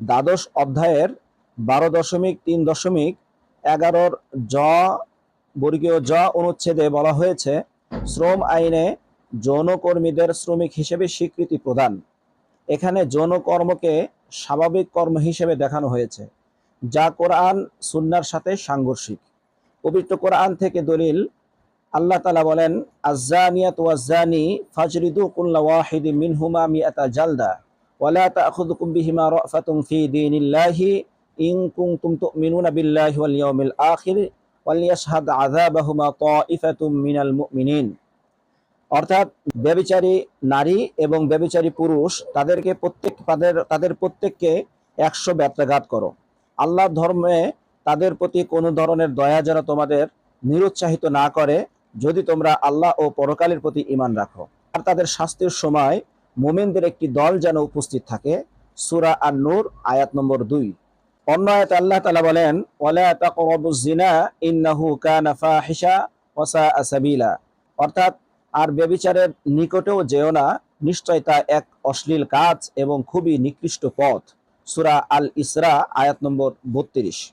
দ্বাদশ অধ্যায়ের বারো দশমিক তিন দশমিক এগারোর জ, বর্গীয় জ অনুচ্ছেদে বলা হয়েছে, শ্রম আইনে যৌনকর্মীদের শ্রমিক হিসেবে স্বীকৃতি প্রদান। এখানে যৌন কর্মকে স্বাভাবিক কর্ম হিসেবে দেখানো হয়েছে, যা কোরআন, সুন্নার সাথে সাংঘর্ষিক। পবিত্র কোরআন থেকে দলিল, আল্লাহ তালা বলেন, আজ্জানিয়াত ওয়াজ্জানি ফাজরিদু কুল্লা ওয়াহিদি মিনহুমা মিয়াতা জালদা। ওয়ালা তাখুদুকুম বিহিমা রাফাতুম ফি দীনিল্লাহি ইন কুনতুম তুমিনুনা বিল্লাহি ওয়াল ইয়াউমিল আখির ওয়ালিয়াশহাদ আযাবাহুমা তাইফাতুম মিনাল মুমিনিন অর্থাৎ ব্যভিচারী নারী এবং ব্যভিচারী পুরুষ তাদেরকে প্রত্যেক তাদের তাদের প্রত্যেককে একশো ব্যত্রাঘাত করো। আল্লাহ ধর্মে তাদের প্রতি কোনো ধরনের দয়া যেন তোমাদের নিরুৎসাহিত না করে, যদি তোমরা আল্লাহ ও পরকালের প্রতি ইমান রাখো। আর তাদের শাস্তির সময় মোমেনদের একটি দল যেন উপস্থিত থাকে। সুরা আর নূর আয়াত নম্বর দুই। অন্য আয়াত আল্লাহ তালা বলেন, ওয়ালা তাকরাবুজ জিনা, ইন্নাহু কানা ফাহিশা ওয়া সাআ সাবিলা। অর্থাৎ, আর ব্যবিচারের নিকটেও যেও না, নিশ্চয় তা এক অশ্লীল কাজ এবং খুবই নিকৃষ্ট পথ। সুরা আল ইসরা আয়াত নম্বর বত্রিশ।